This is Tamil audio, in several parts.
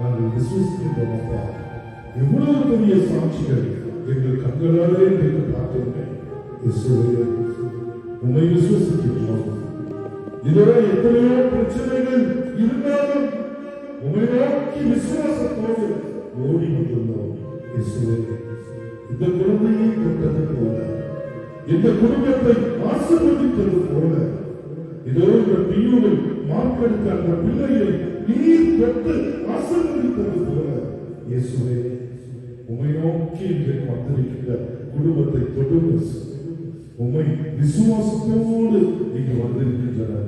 நாங்கள் விசுவசிக்கின்றோம் எவ்வளவு பெரிய சாட்சிகள் எங்கள் கண்களாலே நீங்கள் பார்க்கின்றேன் உண்மை விசுவசிக்கின்றோம். இதோ எத்தனையோ பிரச்சனைகள் இருந்தாலும் உண்மை நோக்கி விசுவாசத்தோடு ஓடி கொண்டிருந்தோம் இந்த குழந்தையை கொண்டது போல இந்த குடும்பத்தை ஆசிர்வதித்தது போல இதோ இந்த பியூவில் மார்க்கெடுத்த அந்த பிள்ளையை நீர் பெற்று ஆசீர்வதித்தது போல இயேசுவே உமை நோக்கி இன்றைக்கு வந்திருக்கிற குடும்பத்தை தொடுங்க உண்மை விசுவாசத்தோடு நீங்கள் வந்திருக்கின்றனர்.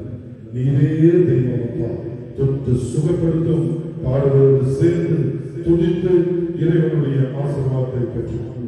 நீரே தெய்வம் தொட்டு சுகப்படுத்தும் பாடுகளோடு சேர்ந்து துடித்து இறைவனுடைய ஆசீர்வாதத்தை பெற்றுக்கொள்ள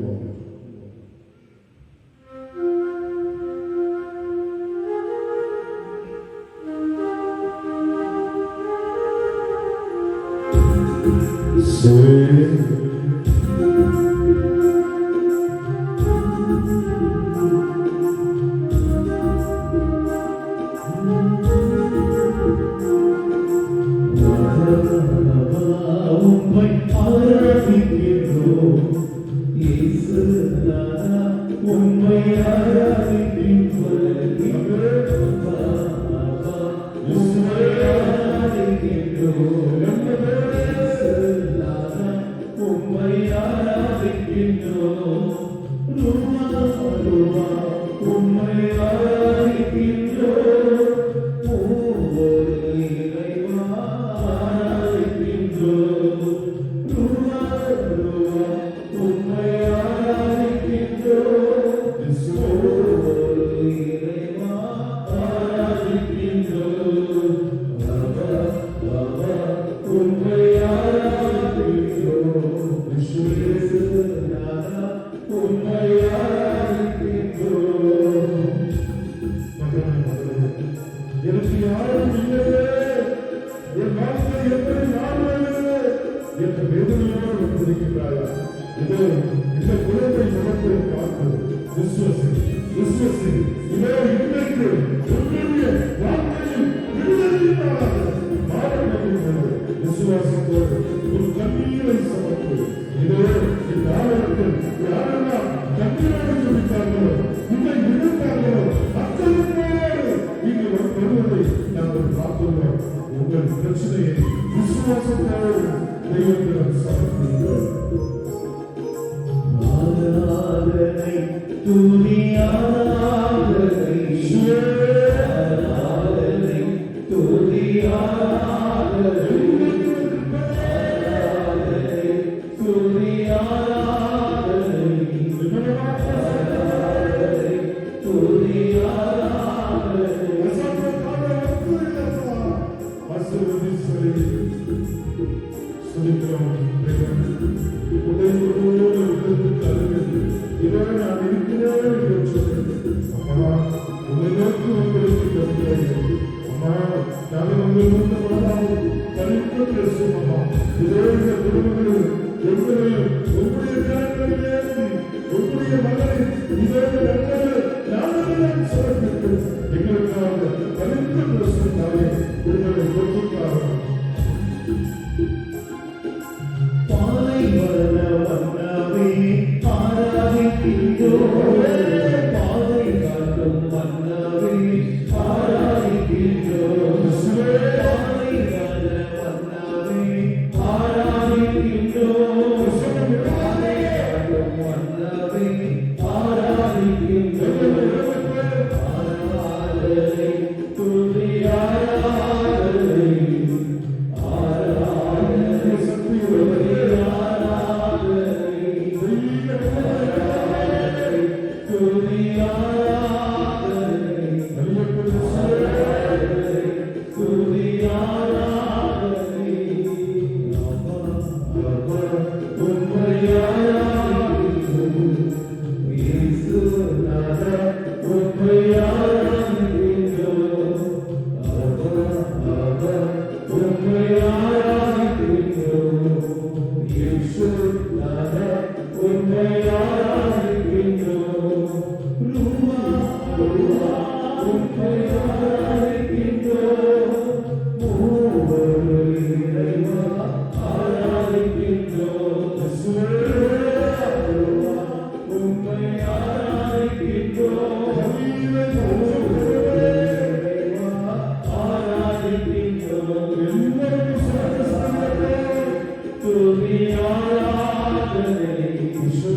Thank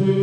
you.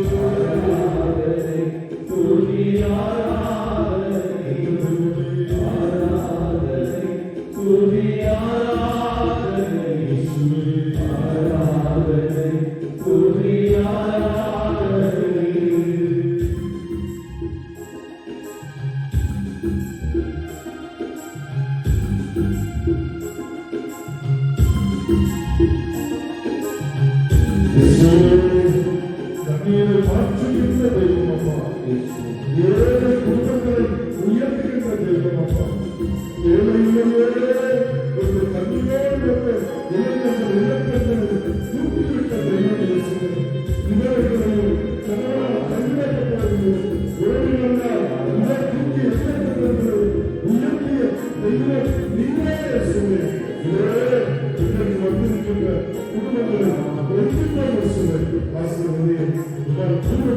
കുടുംബങ്ങളും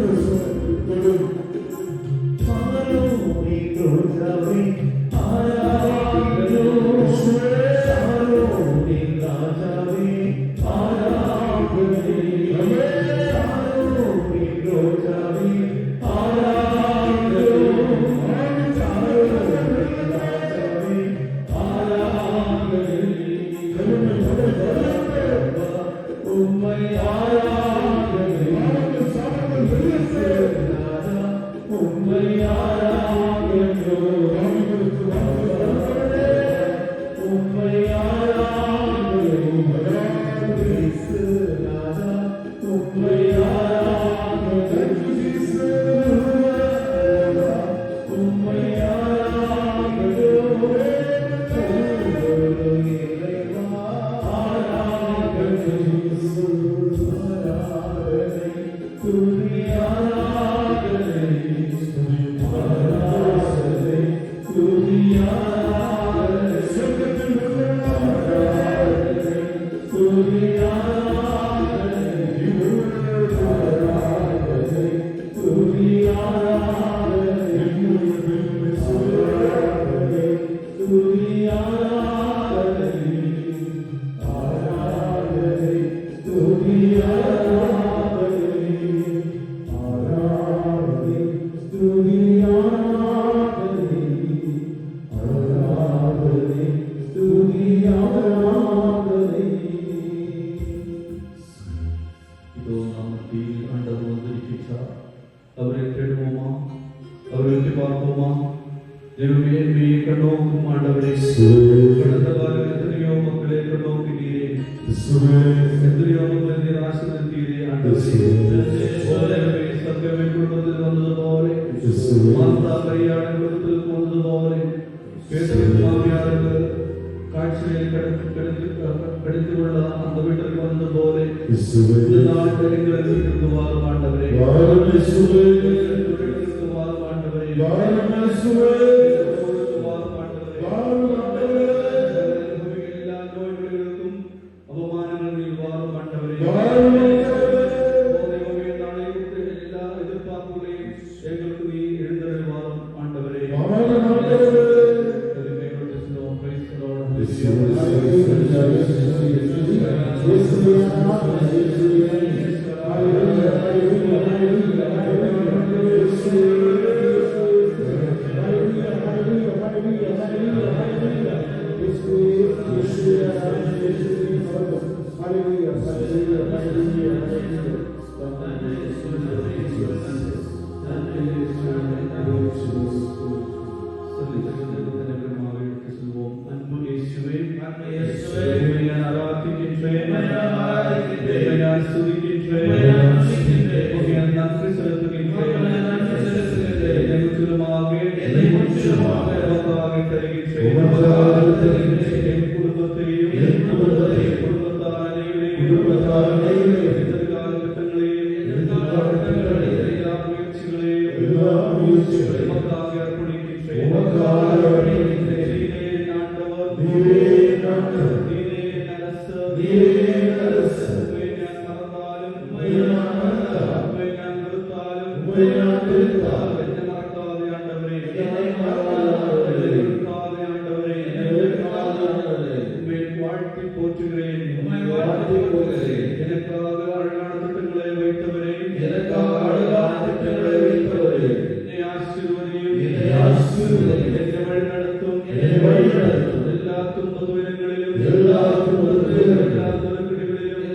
வழிநடத்தும் என்னை வழிநடத்தும். எல்லா துன்ப துயரங்களிலும்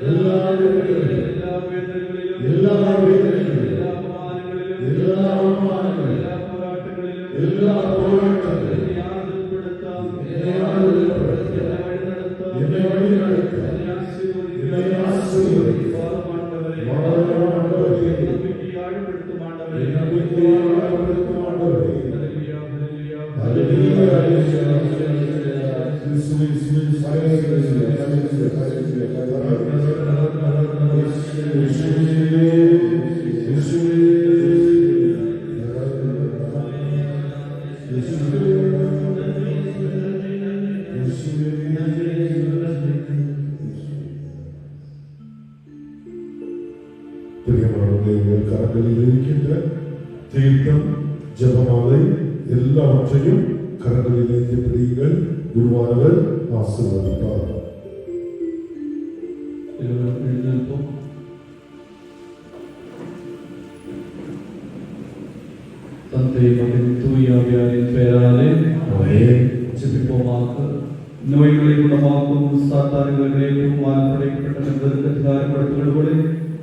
எல்லா துன்ப பிரியமானவர்களே உங்கள் கரங்களில் இருக்கின்ற தீர்த்தம் ஜெபமாலை எல்லாவற்றையும் கரங்களில் ஏந்தி பிடியுங்கள் குருவானவர் ஆசீர்வதிப்பார் எல்லோரும் எழுந்திருப்போம். தந்தை மகன் தூய ஆவியாரின் பெயராலே ஆமென்.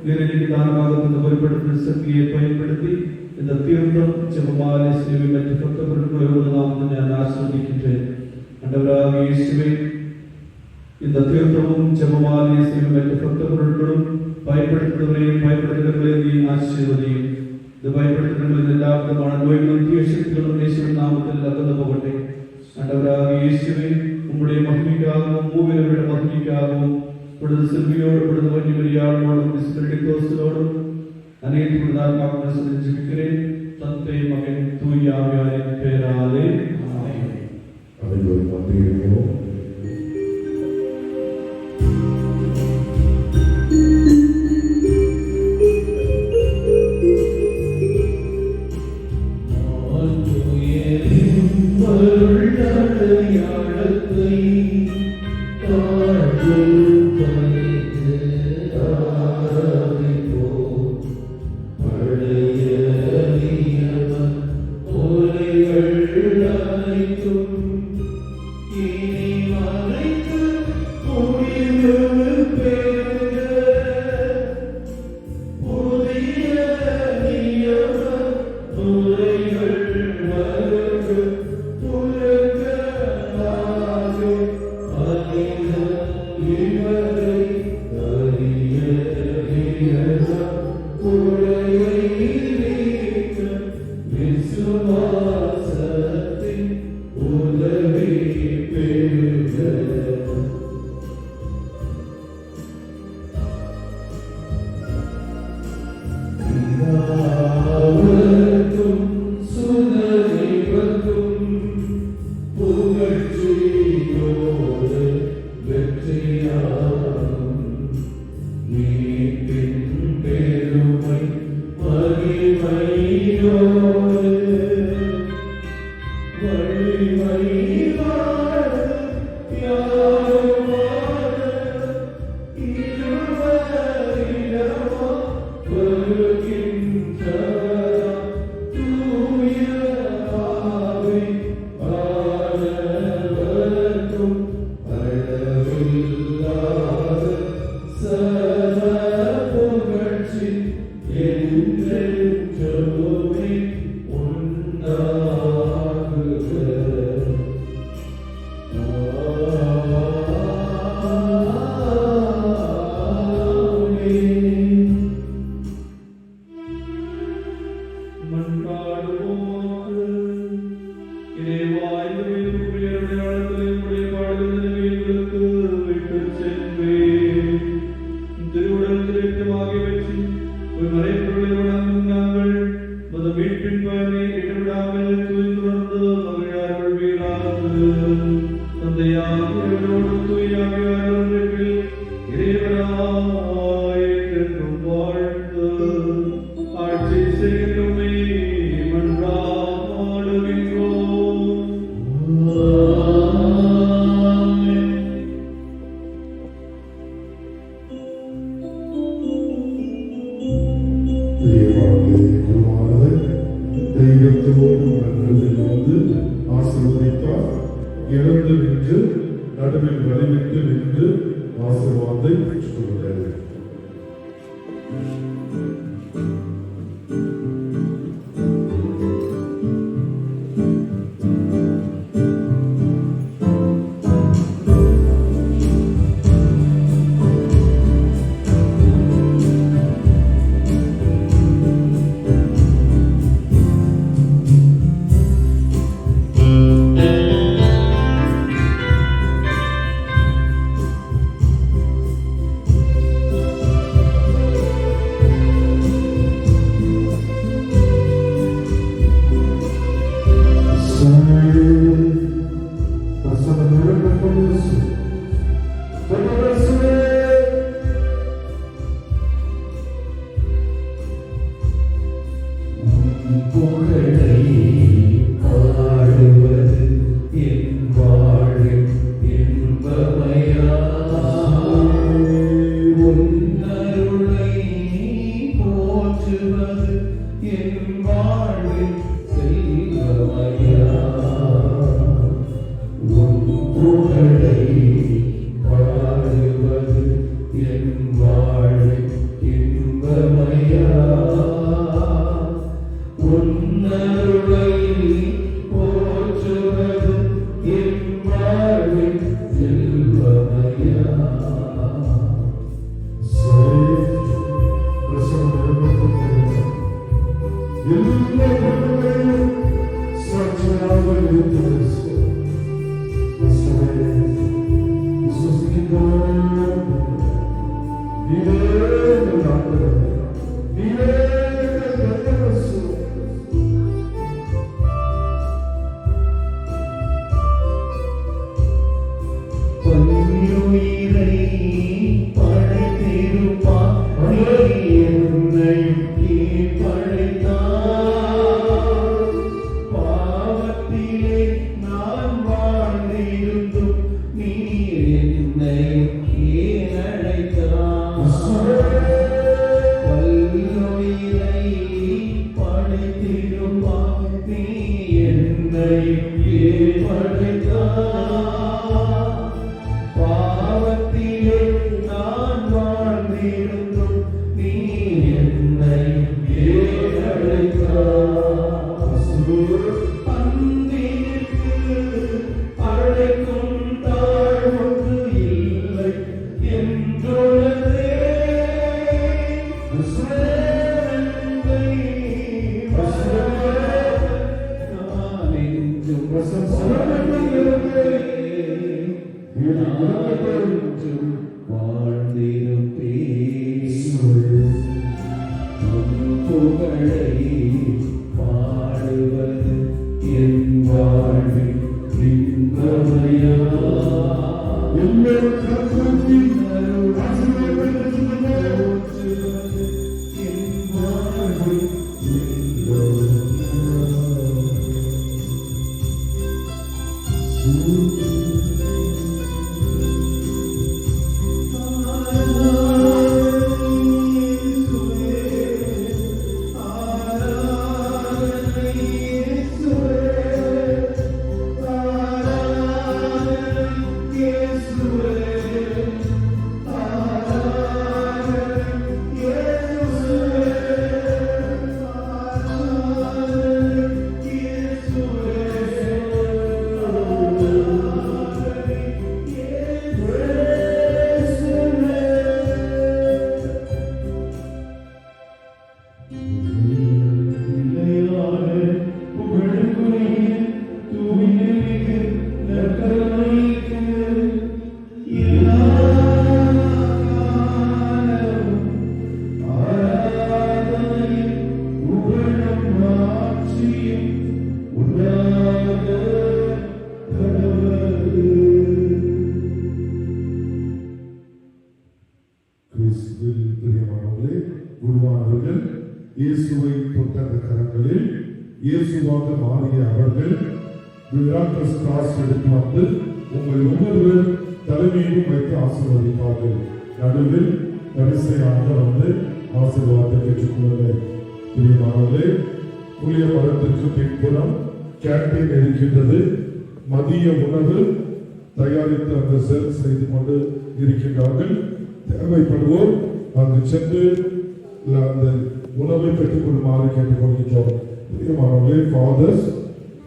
ஜெபிப்போமாக நோய்களை குணமாக்கும் சாத்தான்களுக்கும் படைக்கப்பட்ட நெருக்கத்திகாரப்படுத்துகளை நீரிற்கு தானமாக தந்த பொறுப்படுத்தும் சக்தியை பயன்படுத்தி இந்த தீர்த்தம் ஜெபமாலை சேவை மற்றும் பக்த பொருட்களை ஒரு நாம் நான் ஆஸ்வதிக்கின்றேன் அண்டவராக இயேசுவே இந்த தீர்த்தமும் ஜெபமாலை சேவை மற்றும் பக்த பொருட்களும் பயன்படுத்துவதையும் பயன்படுத்துகிறவர்களையும் நீ ஆசீர்வதியும் இது பயன்படுத்துகிறவர்கள் எல்லா விதமான நோய்களும் தீய சக்திகளும் இயேசுவின் நாமத்தில் அகன்று போகட்டும் ஆண்டவராக இயேசுவே உம்முடைய மகிமைக்காகவும் ഇവിടുന്ന് സിൽവിയോട് ഇവിടുന്ന് വലിയ വലിയാളോടും ഡിസ്പെഡിക്കോസിനോടും അനേകപ്പെടുന്ന ആത്മാവിനെ സഞ്ചരിക്കണേ തത്തെ മകൻ തൂയാവ്യായ പേരാലേ അവൻ ഒരു പത്രികയോ Amen. போற்றுவது என் Good கிறிஸ்துவில் பிரியமானவர்களே குருவானவர்கள் இயேசுவை தொட்ட அந்த கரங்களில் இயேசுவாக மாறிய அவர்கள் மிராக்கஸ் கிராஸ் எடுத்து வந்து உங்கள் ஒவ்வொருவர் தலைமையிலும் வைத்து ஆசீர்வதிப்பார்கள். நடுவில் வரிசையாக வந்து ஆசீர்வாதத்தை பெற்றுக்கொள்ளுங்கள் பிரியமானவர்களே புளிய மரத்திற்கு பின்புறம் கேண்டீன் இருக்கின்றது. மதிய உணவு தயாரித்து அந்த செல் செய்து கொண்டு இருக்கின்றார்கள். தேவைப்படுவோர் அங்கு சென்று அந்த உணவை பெற்றுக் கொள்ளுமாறு கேட்டுக்கொள்கின்றோம் பிரியமானவர்களே ஃபாதர்ஸ்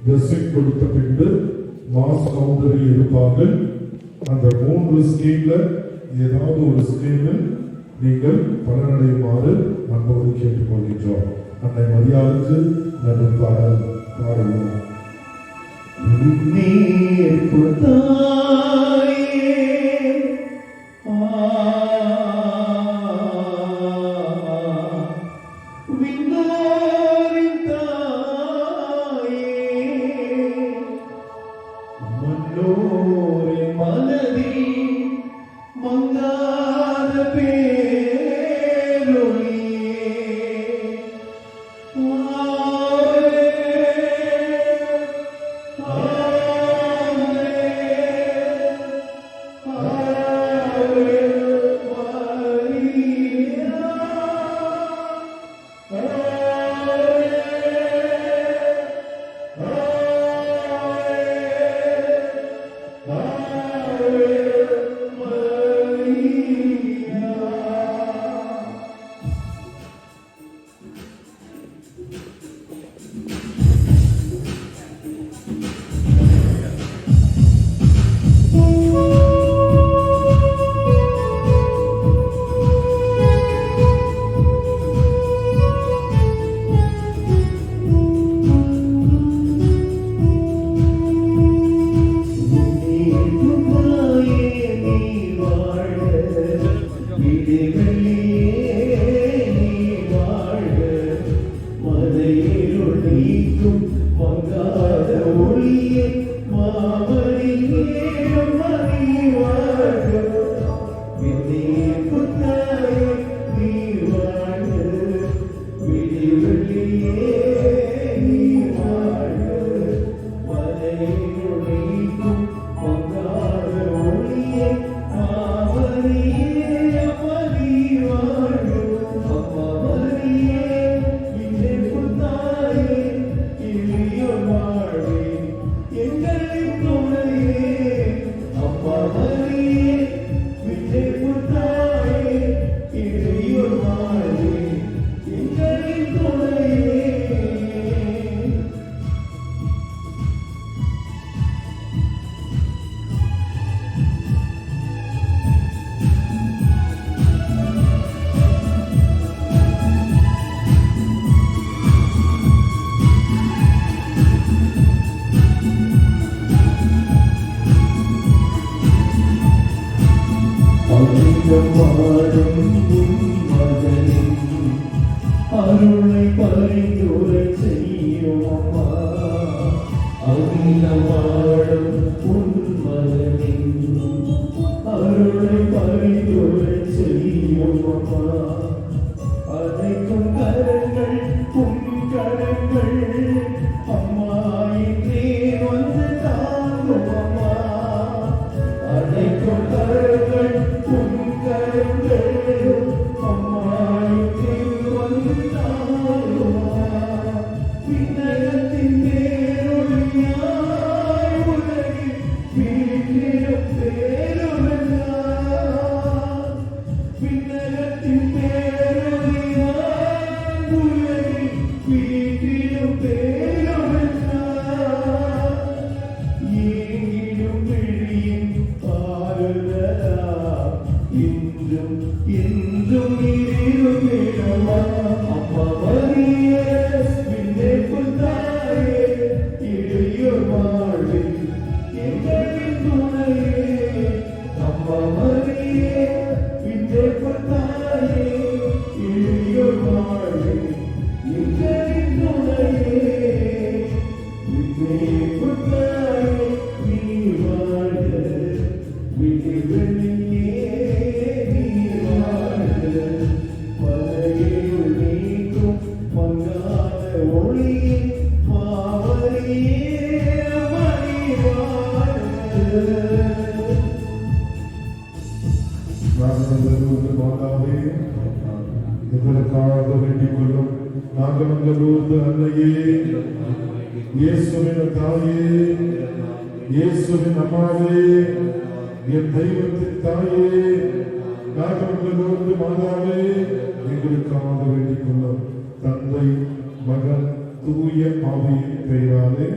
பிளஸிங் கொடுத்த பின்பு மாஸ் கவுண்டரில் இருப்பார்கள். அந்த மூன்று ஸ்கீம்ல ஏதாவது ஒரு ஸ்கீமில் நீங்கள் பலனடையுமாறு அன்போடு கேட்டுக்கொள்கின்றோம். அன்னை மரியாதைக்கு நன்றி பாடல் பாடுவோம். പാടും മകനും അരുളെ പരിന്തുര ചെയ്യുമപ്പ അഖില പാടും ഉന്മകനും അരുളെ പരിന്തുര ചെയ്യുമപ്പ செல்வந்த மாதாவே எதற்காக கொள்ளும் நாங்கள் உங்களோடு அன்னையே இயேசுவின் தாயே இயேசுவின் அம்மாவே என் தெய்வத்தின் தாயே நாங்கள் உங்களோடு மாதாவே எங்களுக்காக வேண்டிக் தந்தை மகன் தூய ஆவியின் பெயராலே